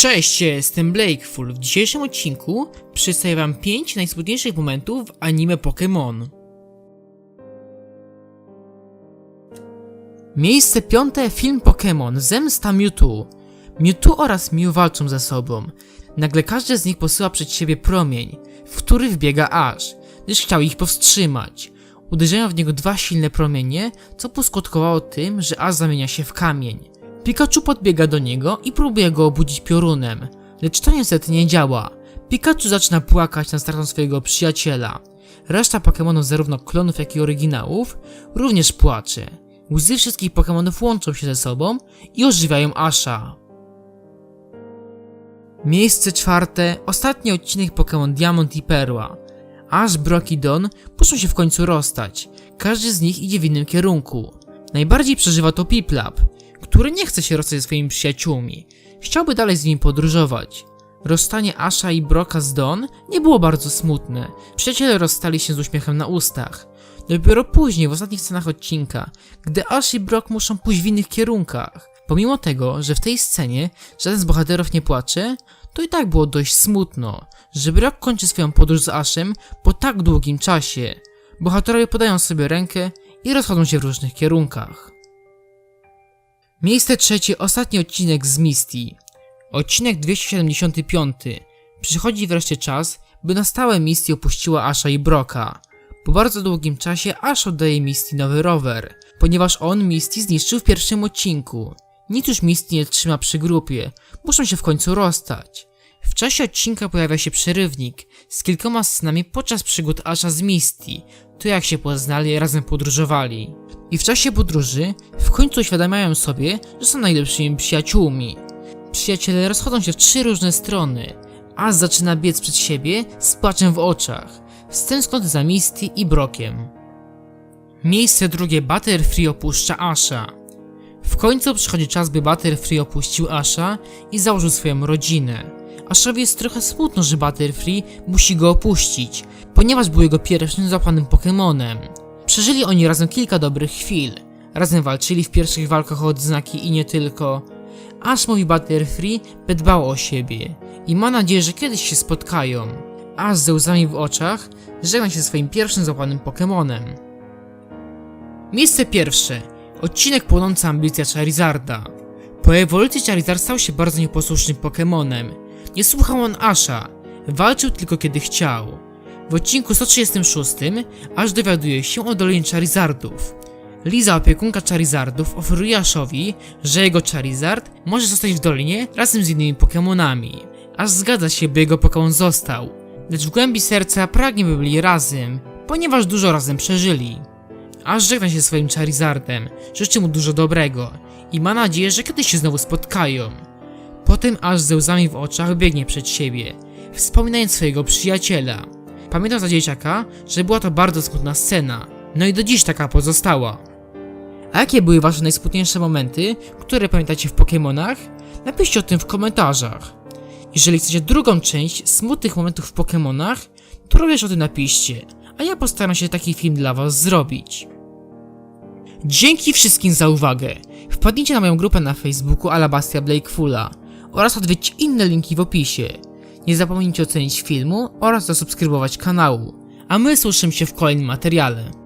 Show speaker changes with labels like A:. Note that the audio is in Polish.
A: Cześć, jestem Blakeful. W dzisiejszym odcinku przedstawię wam 5 najsmutniejszych momentów w anime Pokémon. Miejsce piąte film Pokémon Zemsta Mewtwo. Mewtwo oraz Mew walczą ze sobą. Nagle każdy z nich posyła przed siebie promień, w który wbiega Ash, gdyż chciał ich powstrzymać. Uderzają w niego dwa silne promienie, co poskutkowało tym, że Ash zamienia się w kamień. Pikachu podbiega do niego i próbuje go obudzić piorunem, lecz to niestety nie działa. Pikachu zaczyna płakać na stratą swojego przyjaciela. Reszta Pokémonów, zarówno klonów jak i oryginałów, również płacze. Łzy wszystkich Pokémonów łączą się ze sobą i ożywiają Asha. Miejsce czwarte, ostatni odcinek Pokémon Diamond i Perła. Ash, Brock i Don muszą się w końcu rozstać. Każdy z nich idzie w innym kierunku. Najbardziej przeżywa to Piplap, który nie chce się rozstać ze swoimi przyjaciółmi. Chciałby dalej z nimi podróżować. Rozstanie Asha i Broka z Don nie było bardzo smutne. Przyjaciele rozstali się z uśmiechem na ustach. Dopiero później, w ostatnich scenach odcinka, gdy Ash i Brock muszą pójść w innych kierunkach. Pomimo tego, że w tej scenie żaden z bohaterów nie płacze, to i tak było dość smutno, że Brock kończy swoją podróż z Ashem po tak długim czasie. Bohaterowie podają sobie rękę i rozchodzą się w różnych kierunkach. Miejsce trzecie, ostatni odcinek z Misty. Odcinek 275. Przychodzi wreszcie czas, by na stałe Misty opuściła Asha i Broka. Po bardzo długim czasie Ash oddaje Misty nowy rower, ponieważ on Misty zniszczył w pierwszym odcinku. Nic już Misty nie trzyma przy grupie, muszą się w końcu rozstać. W czasie odcinka pojawia się przerywnik z kilkoma scenami podczas przygód Asha z Misty, to jak się poznali razem podróżowali. I w czasie podróży w końcu uświadamiają sobie, że są najlepszymi przyjaciółmi. Przyjaciele rozchodzą się w trzy różne strony. Ash zaczyna biec przed siebie z płaczem w oczach, stęsknąć za Misty i Brokiem. Miejsce drugie Butterfree opuszcza Asha. W końcu przychodzi czas, by Butterfree opuścił Asha i założył swoją rodzinę. Ashowi jest trochę smutno, że Butterfree musi go opuścić, ponieważ był jego pierwszym złapanym Pokemonem. Przeżyli oni razem kilka dobrych chwil. Razem walczyli w pierwszych walkach o odznaki i nie tylko. Ash mówi Butterfree, by dbał o siebie i ma nadzieję, że kiedyś się spotkają. Ash ze łzami w oczach żegna się ze swoim pierwszym złapanym Pokemonem. Miejsce pierwsze. Odcinek płonąca ambicja Charizarda. Po ewolucji Charizard stał się bardzo nieposłusznym Pokemonem. Nie słuchał on Asha, walczył tylko kiedy chciał. W odcinku 136 Ash dowiaduje się o dolinie Charizardów. Liza, opiekunka Charizardów, oferuje Ashowi, że jego Charizard może zostać w dolinie razem z innymi Pokemonami. Ash zgadza się, by jego Pokemon został, lecz w głębi serca pragnie, by byli razem, ponieważ dużo razem przeżyli. Ash żegna się swoim Charizardem, życzy mu dużo dobrego i ma nadzieję, że kiedyś się znowu spotkają. Potem Ash ze łzami w oczach biegnie przed siebie, wspominając swojego przyjaciela. Pamiętam za dzieciaka, że była to bardzo smutna scena, no i do dziś taka pozostała. A jakie były wasze najsmutniejsze momenty, które pamiętacie w Pokémonach? Napiszcie o tym w komentarzach. Jeżeli chcecie drugą część smutnych momentów w Pokémonach, to również o tym napiszcie, a ja postaram się taki film dla was zrobić. Dzięki wszystkim za uwagę. Wpadnijcie na moją grupę na Facebooku Alabastia Blakefula oraz odwiedźcie inne linki w opisie. Nie zapomnijcie ocenić filmu oraz zasubskrybować kanału, a my słyszymy się w kolejnym materiale.